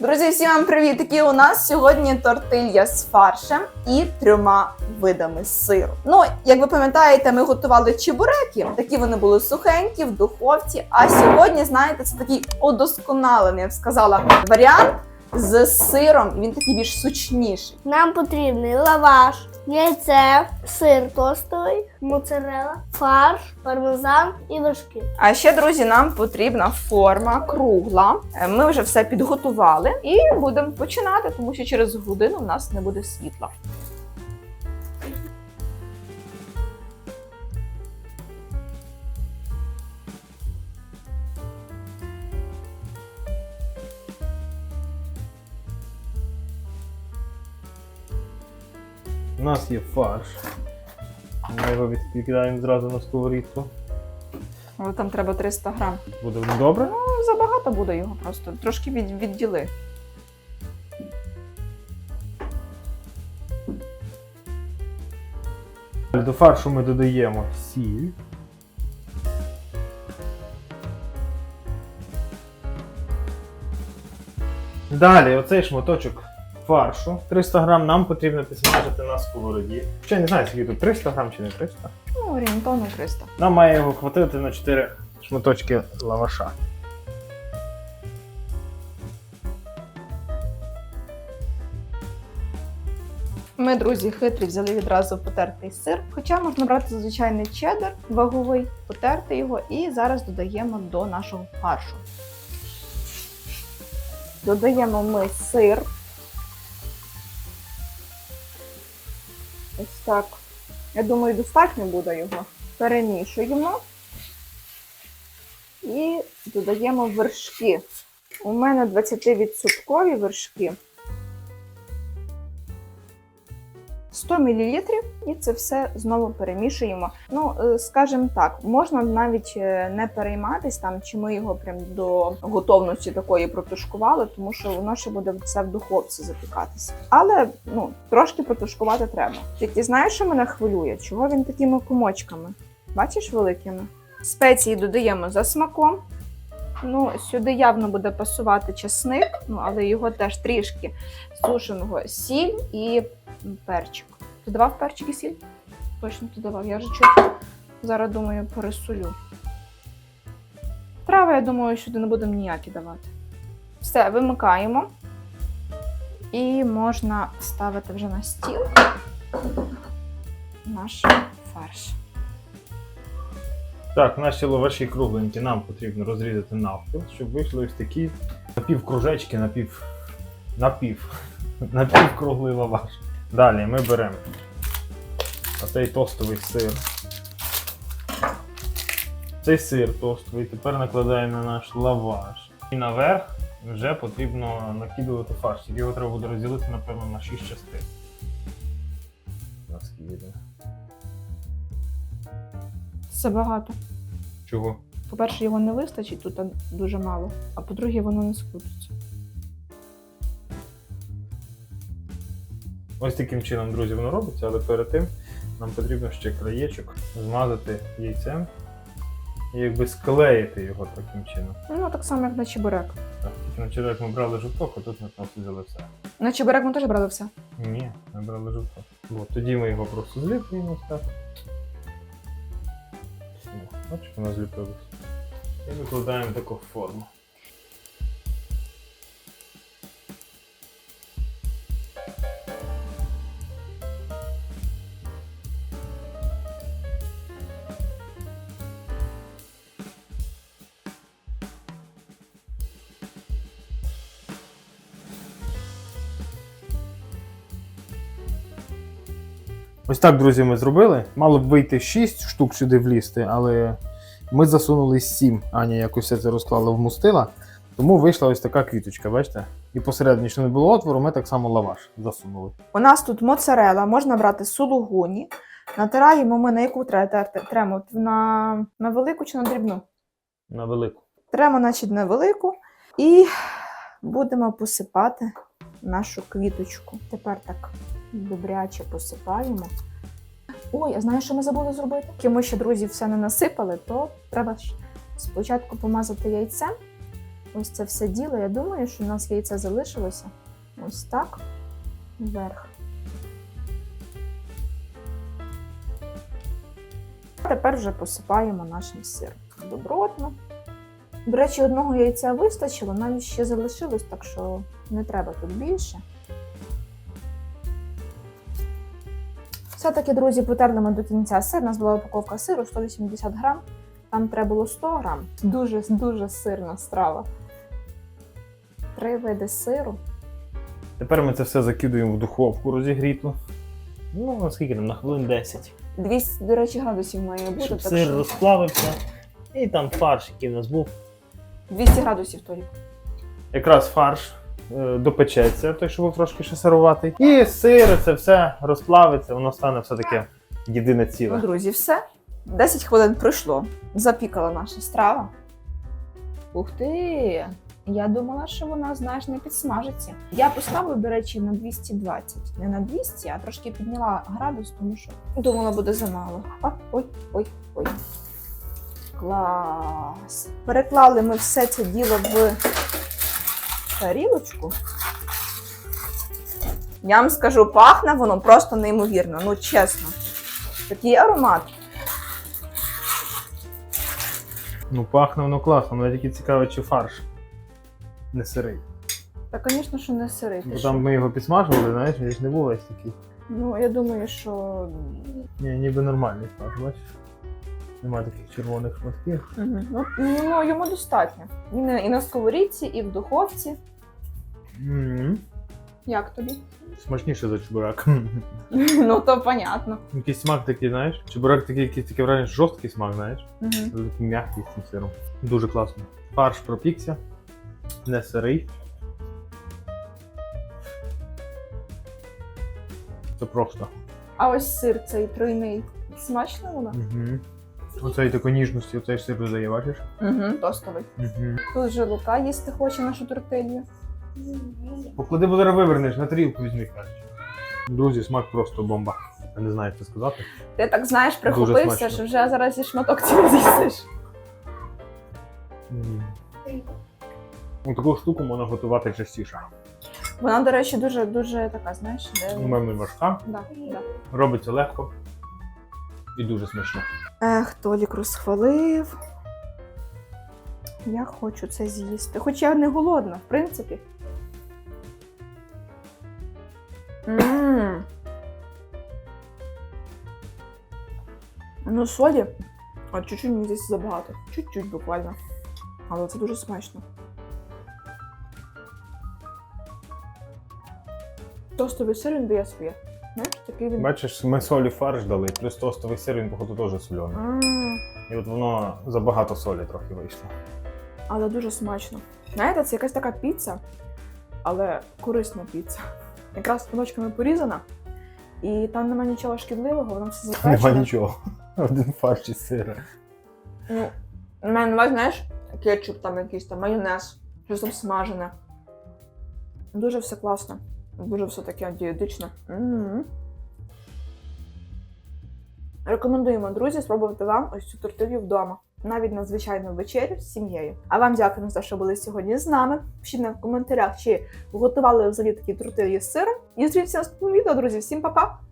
Друзі, всім вам привіт! Такі у нас сьогодні тортилья з фаршем і трьома видами сиру. Ну, як ви пам'ятаєте, ми готували чебуреки. Такі вони були сухенькі в духовці. А сьогодні, знаєте, це такий удосконалений, я б сказала, варіант з сиром. Він такий більш сучніший. Нам потрібний лаваш, яйце, сир тостовий, моцарела, фарш, пармезан і вершки. А ще, друзі, нам потрібна форма кругла. Е, Ми вже все підготували і будемо починати, тому що через годину в нас не буде світла. Нас є фарш. Ми його відкидаємо зразу на сковорідку. Але там треба 300 грам. Буде добре? Ну, забагато буде його просто. Трошки від, відділи. До фаршу ми додаємо сіль. Далі, оцей шматочок фаршу. 300 грам нам потрібно підсмажити на сковороді. Ще не знаю, скільки тут 300 грам чи не 300. Ну, орієнтовно 300. Нам має його хватити на 4 шматочки лаваша. Ми, друзі, хитрі взяли відразу потертий сир. Хоча можна брати звичайний чеддер ваговий, потерти його і зараз додаємо до нашого фаршу. Додаємо ми сир. Ось так. Я думаю, достатньо буде його. Перемішуємо. І додаємо вершки. У мене 20% вершки. 100 мл і це все знову перемішуємо. Ну, е, скажімо так, можна навіть е, не перейматись там, чи ми його прям до готовності такої протушкували, тому що воно ще буде все в духовці запікатися. Але ну, трошки протушкувати треба. Тільки знаєш, що мене хвилює? Чого він такими комочками? Бачиш великими? Спеції додаємо за смаком. Ну, сюди явно буде пасувати чесник, ну але його теж трішки сушеного сіль і перчик. Ти давав перчик і сіль? Точно ти давав. Я вже чуть зараз думаю пересолю. Трави, я думаю, сюди не будемо ніякі давати. Все, вимикаємо. І можна ставити вже на стіл наш фарш. Так, наші лаваші кругленькі нам потрібно розрізати навпіл, щоб вийшли ось такі напівкружечки, напів. напів. напівкруглий лаваш. Далі ми беремо оцей тостовий сир. Цей сир тостовий тепер накладаємо на наш лаваш. І наверх вже потрібно накидувати фарш. Його треба буде розділити, напевно, на 6 частин. Наскільки? Це багато. Чого? По-перше, його не вистачить, тут дуже мало. А по-друге, воно не скрутиться. Ось таким чином, друзі, воно робиться, але перед тим нам потрібно ще краєчок змазати яйцем і якби склеїти його таким чином. Ну, так само, як на чебурек. Так, тільки на чоловік ми брали жовток, а тут ми просто взяли все. На чебурек ми теж брали все. Ні, ми брали жовток. От, тоді ми його просто зліплюємо ось так. Бачиш, воно зліпилось. І викладаємо таку форму. Ось так, друзі, ми зробили. Мало б вийти 6 штук сюди влізти, але ми засунули 7. Аня якось все це розклала вмустила. Тому вийшла ось така квіточка, бачите? І посередині, що не було отвору, ми так само лаваш засунули. У нас тут моцарела, можна брати сулугуні. Натираємо ми на яку треба терти? Тремо на, на велику чи на дрібну? На велику. Тремо, значить, на велику. І будемо посипати нашу квіточку. Тепер так добряче посипаємо. Ой, а знаєш, що ми забули зробити? Поки ми ще, друзі, все не насипали, то треба ж спочатку помазати яйцем ось це все діло. Я думаю, що у нас яйце залишилося ось так вверх. Тепер вже посипаємо нашим сиром. Добротно. До речі, одного яйця вистачило, навіть ще залишилось, так що не треба тут більше. Все-таки, друзі, потерли ми до кінця сир. У нас була упаковка сиру 180 грам. Там треба було 100 грам. Дуже дуже сирна страва. Три види сиру. Тепер ми це все закидуємо в духовку розігріту. Ну, наскільки там, на хвилин 10. 200, до речі, градусів має бути. Щоб так сир що розплавився. І там фарш, який в нас був. 200 градусів Толік. Якраз фарш допечеться, той, що був трошки ще сируватий. І сир, це все розплавиться, воно стане все таке єдине Ну, ціле. друзі, все. 10 хвилин пройшло. Запікала наша страва. Ух ти! Я думала, що вона, знаєш, не підсмажиться. Я поставила, до речі, на 220. Не на 200, а трошки підняла градус, тому що думала, буде замало. А, ой, ой, ой. Клас. Переклали ми все це діло в тарілочку. Я вам скажу, пахне воно просто неймовірно, ну чесно. Такий аромат. Ну, пахне воно класно, мене тільки цікаво, чи фарш не сирий. Та, звісно, що не сирий. Бо там ми його підсмажували, знаєш, він ж не був весь такий. Ну, я думаю, що. Ні, ніби нормальний фарш, бачиш? Немає таких червоних шматків. Мгм. Ну, ну, йому достатньо. Він і на сковорідці, і в духовці. Як тобі? Смачніше за чебурак. ну, то понятно. Якийсь смак такий, знаєш? Чебурак такий, якийсь таке враження, жорсткий смак, знаєш? Угу. Такий м'який з цим сиром. Дуже класно. Фарш пропікся, не сирий. Це просто. А ось сир цей тройний. Смачно воно? Угу. Оцеї такої ніжності, оцей сир додає, бачиш? Угу. Тостовий. Угу. Тут же Лука їсти хоче нашу тортилью. Поклади, бо зараз вивернеш, на тарілку візьми, кажуть. Друзі, смак просто бомба. Я не знаю, як це сказати. Ти так знаєш, прихопився, що вже зараз і шматок цілий з'їсиш. М. Ну, Таку штуку можна готувати частіше. Вона, до речі, дуже дуже така, знаєш, де... Умовно важка, Да, да. робиться легко і дуже смачно. Ех, Толік розхвалив. Я хочу це з'їсти. Хоч я не голодна, в принципі. Ну, солі. А чуть-чуть мені здесь забагато. Чуть-чуть буквально. Але це дуже смачно. Тостовий сир він дає своє. Знаєш, такий він. Бачиш, ми солі фарш дали, плюс тостовий сир, він, походу, теж соляний. М. І от воно забагато солі трохи вийшло. але дуже смачно. Знаєте, це якась така піца, але корисна піца. Якраз куночками порізана, і там немає нічого шкідливого, воно все запечено. Нема нічого. Один фарш із сира. Ну, у мене увазі, знаєш, кетчуп, там якийсь там майонез, щось там смажене. Дуже все класно. Дуже все таке дієтичне. Рекомендуємо, друзі, спробувати вам ось цю тортилью вдома. Навіть на звичайну вечерю з сім'єю. А вам дякуємо за що були сьогодні з нами. Пишіть нам в коментарях, чи готували взагалі такі тортилі з сиром. І зустрінемося наступному відео, друзі. Всім па-па!